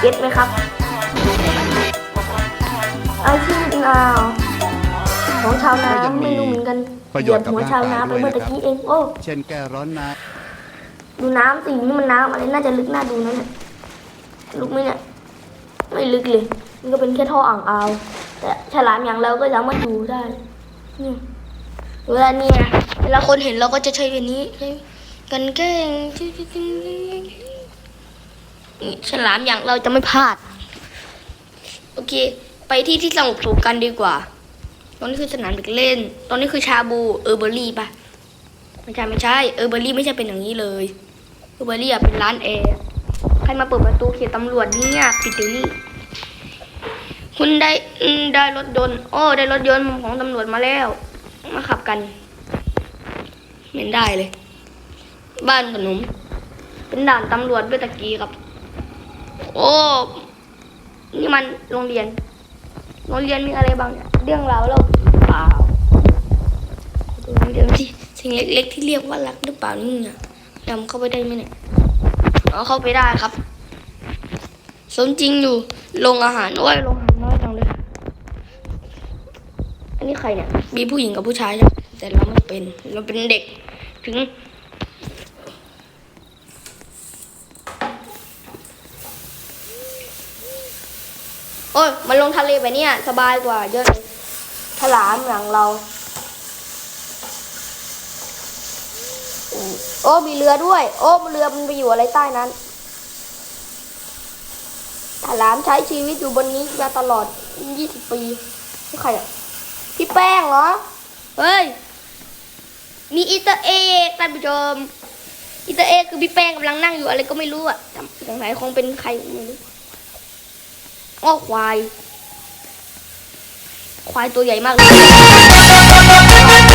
เก็ตไหมครับ อาชีพนาวของชาวนาไม่รู้เหมือนกันประเหโยยียชบน์กับหัวชาวนาไปเมื่อตะกี้เองโอ้ เช่นแก้ร้อนในดูน้ำสินี่มันน้ำอะไรน่าจะลึกน่าดูนะเนี่ยลึกไหมเนี่ยไม่ลึกเลยมันก็เป็นแค่ท่ออ่างอาวแต่ฉลามอย่างเราก็สามารถดูได้นี่เวลาเนี่ยเวลาคนเห็นเราก็จะใช้แบบนี้ใช้กันแกล้งนี่ ฉลามอย่างเราจะไม่พลาด โอเค ไปที่ที่สงบสุขกันดีกว่าตรงนี้คือสนามเด็กเล่นตรงนี้คือชาบูเออร์เบอรี่ปะไม่ใช่ไม่ใช่เออเบอร์รี่ไม่ใช่เป็นอย่างนี้เลยเออเบอร์รี่อะเป็นร้านแอร์ใครมาเปิดประตูเขตตำรวจเนี่ยปิดเดี๋ยวนี้คุณได้ได้รถยนต์โอ้ได้รถยนต์ของตำรวจมาแล้ว มาขับกันเห็นได้เลย บ้านขนม เป็นด่านตำรวจด้วยตะกี้ครับ โอ้ นี่มันโรงเรียน โรงเรียนมีอะไรบ้างเนี่ย เรื่องราวเราเปล่าดูเดี๋ยวสิสิ่งเล็กๆที่เรียกว่ารักหรือเปล่านี่เนี่ยดำเข้าไปได้ไหมเนี่ยเอาเข้าไปได้ครับ สมจริงอยู่โรงอาหารโอ้ยโรงอาหารน้อยจังเลย อันนี้ใครเนี่ย มีผู้หญิงกับผู้ชายใช่ไหมแต่เราไม่เป็น เราเป็นเด็ก ถึง โอ้ยมันลงทะเลไปเนี่ย สบายกว่าเยอะเลยฉลามอย่างเรา โอ้มีเรือด้วย โอ้เรือมันไปอยู่อะไรใต้นั้นฉลามใช้ชีวิตอยู่บนนี้มาตลอด 20 ปีนี่ใครอะพี่แป้งเหรอ เฮ้ย มีอีเตอร์เอกท่านผู้ชมอีเตอร์เอกคือพี่แป้งกำลังนั่งอยู่อะไรก็ไม่รู้อะจำสงสัยคงเป็นใครไม่รู้ อ้ควาย ควายตัวใหญ่มากเลย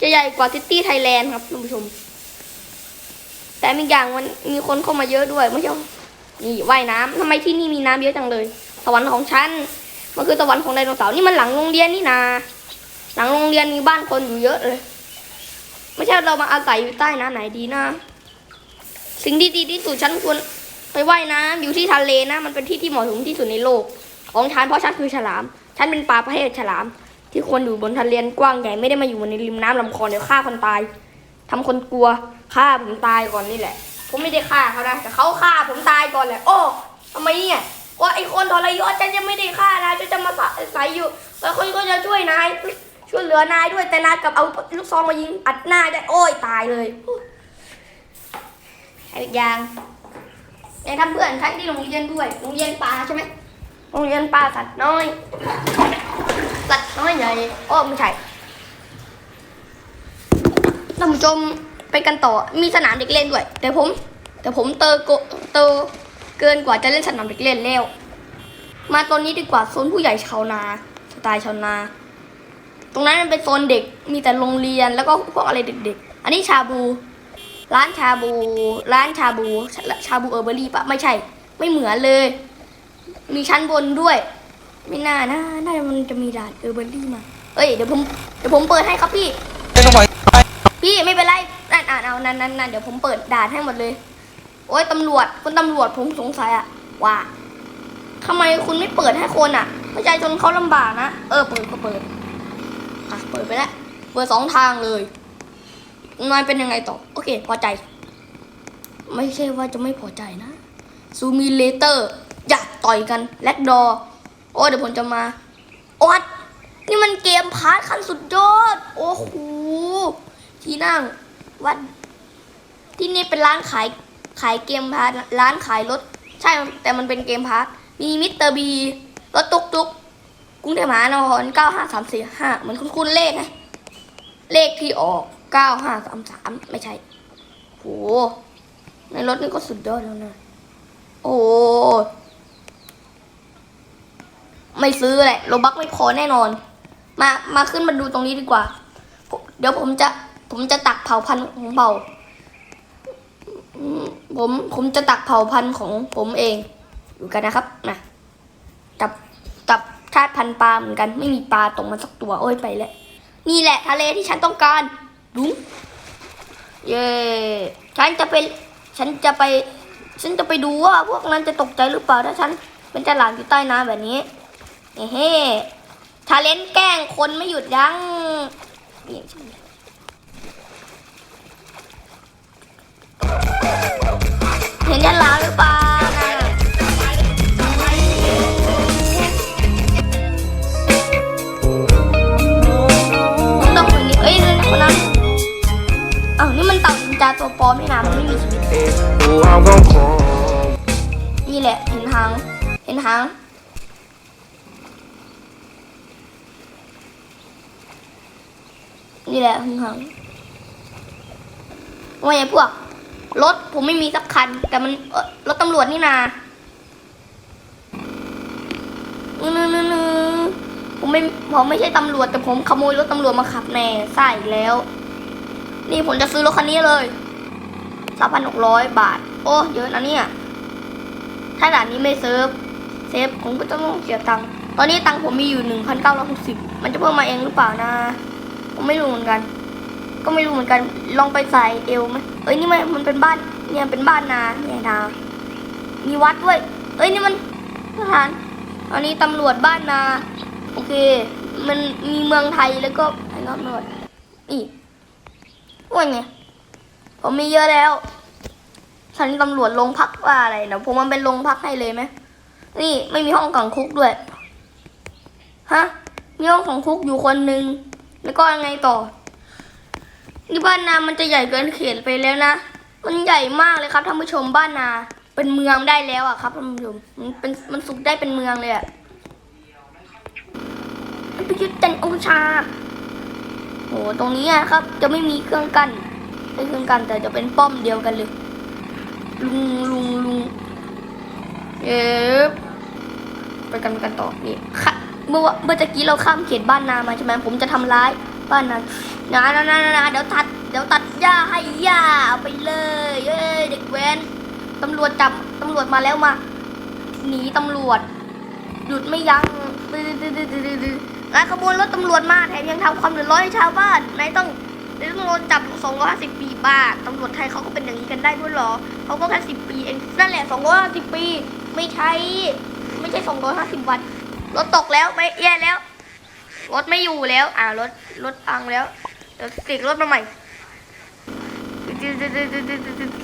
จะใหญ่กว่าซิตี้ไทยแลนด์ครับท่านผู้ชม แต่มีอย่างมันมีคนเข้ามาเยอะด้วยไม่ใช่นี่ว่ายน้ำทำไมที่นี่มีน้ำเยอะจังเลย สวรรค์ของฉันมันคือสวรรค์ของไดโนเสาร์นี่มันหลังโรงเรียนนี่นา หลังโรงเรียนมีบ้านคนอยู่เยอะเลย ไม่ใช่เรามาอาศัยอยู่ใต้น้ำไหนดีนะ สิ่งที่ดีที่สุดฉันควรไปว่ายน้ำอยู่ที่ทะเลนะ มันเป็นที่ที่เหมาะสมที่สุดในโลก ของฉันเพราะฉันคือฉลาม ฉันเป็นปลาประเภทฉลาม ที่ควรอยู่บนทะเลกว้างใหญ่ไม่ได้มาอยู่ในริมน้ำลำคลองเดี๋ยวฆ่าคนตายทำคนกลัวฆ่าผมตายก่อนนี่แหละ ผมไม่ได้ฆ่าเขานะแต่เขาฆ่าผมตายก่อนแหละ โอ้ทำไมเนี่ยว่าไอ้คนทรยศฉันจะไม่ได้ฆ่านะฉันจะมาใส่อยู่แล้วคนก็จะช่วยนายช่วยเหลือนายด้วยแต่นายกลับเอาลูกซองมายิงอัดหน้าได้โอ้ยตายเลยใช้อีกอย่างยังทำเพื่อนฉันที่โรงเรียนด้วยโรงเรียนปลาใช่ไหมโรงเรียนปลาสัตว์น้อย สัตว์น้อยใหญ่โอ้ไม่ใช่ท่านผู้ชมไปกันต่อมีสนามเด็กเล่นด้วย แต่ผม แต่ผมเตอโกเตอเกินกว่าจะเล่นสนามเด็กเล่นแล้ว มาตอนนี้ดีกว่าโซนผู้ใหญ่ชาวนาสไตล์ชาวนา ตรงนั้นมันเป็นโซนเด็กมีแต่โรงเรียนแล้วก็พวกอะไรเด็ก ๆ อันนี้ชาบู ร้านชาบู ร้านชาบูชาบูเออร์เบอรี่ปะไม่ใช่ ไม่เหมือนเลย มีชั้นบนด้วย ไม่น่านะน่าจะมันจะมีด่านเออร์เบอร์รี่มาเอ้ยเดี๋ยวผมเดี๋ยวผมเปิดให้ครับพี่ ไม่ต้องปพี่ไม่เป็นไรนั่นอ่านเอานั่นนั่นนั่นเดี๋ยวผมเปิดด่านให้หมดเลย โอ้ยตำรวจคุณตำรวจผมสงสัยอะว่าทำไมคุณไม่เปิดให้คนอะประชาชนเขาลำบากนะเออเปิดก็เปิดอะเปิดไปแล้วเปิดสองทางเลยนายเป็นยังไงต่อโอเค พอใจ ไม่ใช่ว่าจะไม่พอใจนะซูมิเลเตอร์ อยากต่อยกันแลกดอ โอ้เดี๋ยวผมจะมาโอ๊ตนี่มันเกมพาร์ทขั้นสุดยอด โอ้โหที่นั่งวัดที่นี่เป็นร้านขายขายเกมพาร์ทร้านขายรถ ใช่แต่มันเป็นเกมพาร์ทมีมิสเตอร์บีรถตุกตุกกรุงเทพมหานครเก้าห้าสามสี่ห้าเหมือนคุณคุณเลขไงเลขที่ออกเก้าห้าสามสามไม่ใช่โหในรถนี่ก็สุดยอดแล้วนะโอ้ ไม่ซื้อแหละโลบักไม่พอแน่นอน มามาขึ้นมาดูตรงนี้ดีกว่า เดี๋ยวผมจะผมจะตักเผ่าพันธุ์ของเผ่าอืมผมผมจะตักเผ่าพันธุ์ของผมเองอยู่กันนะครับนะจับจับชาติพันธุ์ปลาเหมือนกันไม่มีปลาตรงมาสักตัวโอ้ยไปแล้วนี่แหละทะเลที่ฉันต้องการดุ้งเย่ฉันจะไปฉันจะไป ฉันจะไปดูว่าพวกนั้นจะตกใจหรือเปล่าถ้าฉันเป็นเจาหลานอยู่ใต้น้ำแบบนี้ เฮ้เฮ้ทาเลนแกล้งคนไม่หยุดยั้งเห็นยันลาหรือเปล่านะต้องคนนี้เอ้ยคนนั้นอ้าวนี่มันเต่าจินจาตัวปลอมนี่นะมันไม่มีชีวิตนี่แหละเห็นหางเห็นหาง แหละห็นหางว่าไงพวก รถผมไม่มีสักคัน แต่มันรถตำรวจนี่นานึนึนึนึผมไม่ผมไม่ใช่ตำรวจแต่ผมขโมยรถตำรวจมาขับแน่ใส่แล้ว นี่ผมจะซื้อรถคันนี้เลยสามพันหกร้อยบาท โอ้เยอะนะเนี่ย ถ้าด่านนี้ไม่เซิร์ฟเซฟผมก็ต้องเสียตังค์ตอนนี้ตังค์ผมมีอยู่หนึ่งพันเก้าร้อยหกสิบมันจะเพิ่มมาเองหรือเปล่านะ ไม่รู้เหมือนกัน ก็ไม่รู้เหมือนกัน ลองไปใส่เอวไหมเอ้ยนี่มันมันเป็นบ้านเนี่ยเป็นบ้านนาเนี่ยนามีวัดด้วยเอ้ยนี่มันทหารอันนี้ตำรวจบ้านนา โอเค มันมีเมืองไทยแล้วก็ไอ้นอตนวดอีกว่าไงผมมีเยอะแล้วฉันตำรวจลงพักว่าอะไรเดี๋ยวผมมันเป็นลงพักให้เลยไหมนี่ไม่มีห้องขังคุกด้วยฮะมีห้องขังคุกอยู่คนหนึ่ง แล้วก็ยังไงต่อ นี่บ้านนา มันจะใหญ่เกินเขตไปแล้วนะ มันใหญ่มากเลยครับท่านผู้ชมบ้านนา เป็นเมืองได้แล้วอะครับท่านผู้ชม มันเป็นมันสุกได้เป็นเมืองเลยอะมันไปยึดจันทร์โอชาโหตรงนี้อะครับ จะไม่มีเครื่องกั้นไม่เครื่องกั้นแต่จะเป็นป้อมเดียวกันเลย ลุงลุงลุงเอ๊ไปกันกันต่อนี่ค่ะ เมื่อเมื่อตะกี้เราข้ามเขตบ้านนามาใช่ไหมผมจะทำร้ายบ้านนานานานานาเดี๋ยวตัดเดี๋ยวตัดหญ้าให้หญ้าเอาไปเลยเอ้ยเด็กแว้นตำรวจจับตำรวจมาแล้วมา หนีตำรวจ หยุดไม่ยั้งนายขบวนรถตำรวจมาแถมยังทำความเดือดร้อนให้ชาวบ้านนายต้องนายต้องโดนจับ250ปีบ้าตำรวจไทยเขาก็เป็นอย่างนี้กันได้ด้วยหรอเขาก็แค่10ปีเองนั่นแหละ250ปี ไม่ใช่ไม่ใช่250วัน รถตกแล้วไม่แย่แล้ว รถไม่อยู่แล้ว อ่ารถรถพังแล้วเดี๋ยวติดรถมาใหม่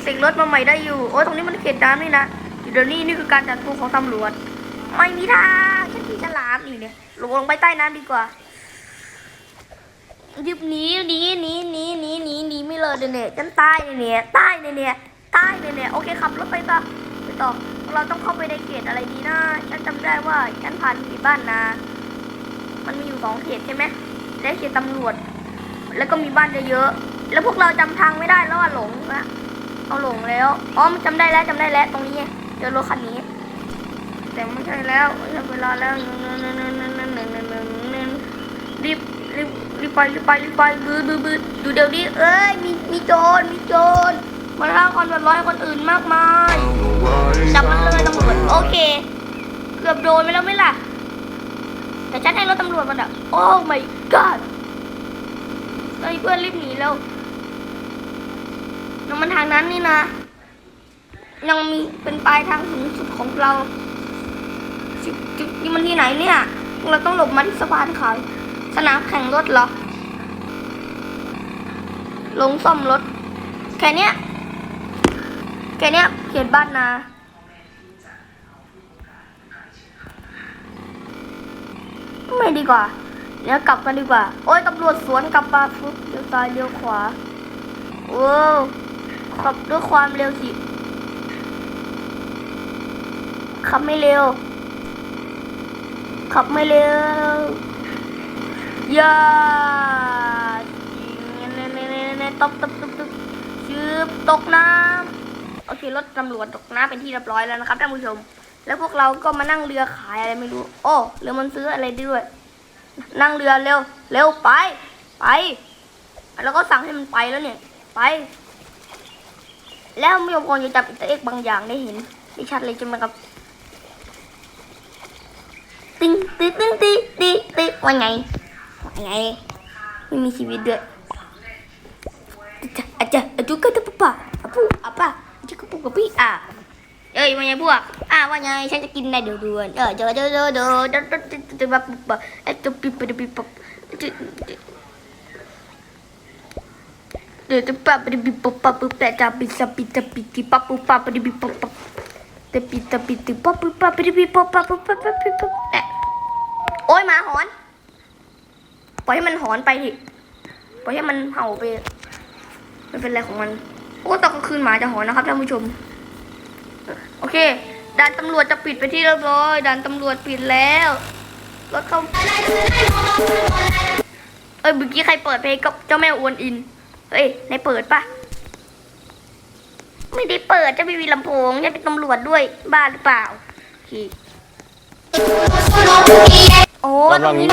ติดรถมาใหม่ได้อยู่โอ้ตรงนี้มันเขตน้ำนี่นะเดี๋ยวนี้นี่คือการจัดตัวของตำรวจ ไม่มีทางฉันที่ฉลามนี่เนี่ยลงลงไปใต้น้ำดีกว่ายิบหนีหนีหนีหนีหนีหนีหนีไม่เลยเดี๋ยวนี่ยฉันตายเนี่ยเนี่ยตายเนี่ยเนี่ยตายเนี่ยเนี่ยโอเคขับรถไปต่อไปต่อ เราต้องเข้าไปในเขตอะไรดีนะฉันจำได้ว่าฉันผ่านเขตบ้านนา มันมีอยู่สองเขตใช่ไหมได้เขตตำรวจ แล้วก็มีบ้านเยอะๆแล้วพวกเราจำทางไม่ได้แล้วอะหลงนะเอาหลงแล้วอ๋อจำได้แล้วจำได้แล้วตรงนี้เจอรถคันนี้ แต่ไม่ใช่แล้วไม่ใช่เวลาแล้วรีบรีบรีบไปรีบไปรีบไปบืดบืดบืดอยู่เดี๋ยวนี้เอ้ยมีมีโจรมีโจร มาสร้างความเดือดร้อนให้คนอื่นมากมายจับมันเลยตำรวจโอเค เกือบโดนไปแล้วไหมล่ะ แต่ฉันให้รถตำรวจมันอะโอ้ my god เฮ้ยเพื่อนรีบหนีแล้วยังมันทางนั้นนี่นะ ยังมีเป็นปลายทางถึงสุดของเราจุดจุดนี่มันที่ไหนเนี่ย เราต้องหลบมาที่สะพานขาวสนามแข่งรถเหรอลงซ่อมรถ แค่เนี้ย แค่เนี้ยเขตบ้านนาไม่ดีกว่าเดี๋ยวกลับกันดีกว่า โอ้ยตำรวจสวนกลับมาฟุบเลี้ยวซ้ายเลี้ยวขวาโอ้ขับด้วยความเร็วสิขับไม่เร็ว ขับไม่เร็วอย่าเน่เน่เน่เน่ตบตบตบตบชืบตกน้ำ โอเครถตำรวจตกน้ำเป็นที่เรียบร้อยแล้วนะครับท่านผู้ชม แล้วพวกเราก็มานั่งเรือขายอะไรไม่รู้ โอ้เรือมันซื้ออะไรได้ด้วย นั่งเรือเร็ว เร็วไป ไป แล้วก็สั่งให้มันไปแล้วเนี่ย ไป แล้วไม่ยอมคนจะจับอิตอเอ็กบางอย่างได้เห็นได้ชัดเลยใช่ไหมครับติ้งติ้งติ้งติ้งติ้งติ้งว่าไงว่าไงไม่มีชีวิตด้วยอาจจะอาจจะก็จะปุ๊บปะอะปุ๊อะปะ จะก็ปุ๊บกับพี่อะเอ้ยว่าไงพวกอะว่าไงฉันจะกินได้เดี๋ยวด่วนเออเดี๋ยวเดี๋ยวเดี๋ยวเดี๋ยวเดี๋ยวเดี๋ยวเดี๋ยวเดี๋ยวแบบปุ๊บปะเอ๊ะจะปิ๊บปิ๊บปิ๊บปิ๊บเดี๋ยวเดี๋ยวจะปั๊บปิ๊บปิ๊บปุ๊บปั๊บปุ๊บแต่จะปิ๊บสับปิ๊บจะปิ๊บปิ๊บปั๊บปุ๊บปั๊บปิ๊บปิ๊บปุ๊บปั๊บแต่ปิ๊บแต่ปิ๊บปิ๊บปั๊บปุ๊บปั๊บปิ๊บปิ๊บปุ๊บปั๊บปุ๊บปั๊บปุ๊บปิ๊บปุ๊บแอะโอ้ยหมาหอนปล่อยให้มันหอนไปดิปล่อยให้มันเห่าไปไม่เป็นไรของมัน โอ้ตอนกลางคืนหมาจะหอนนะครับท่านผู้ชม โอเคด่านตำรวจจะปิดไปที่เรียบร้อยด่านตำรวจปิดแล้วรถเข้าเอ้ยเมื่อกี้ใครเปิดเพลงกับเจ้าแม่อวนอิน เฮ้ยในเปิดปะไม่ได้เปิดจะไม่มีลำโพงจะเป็นตำรวจด้วยบ้าหรือเปล่าโอเคโอ้ตรงนี้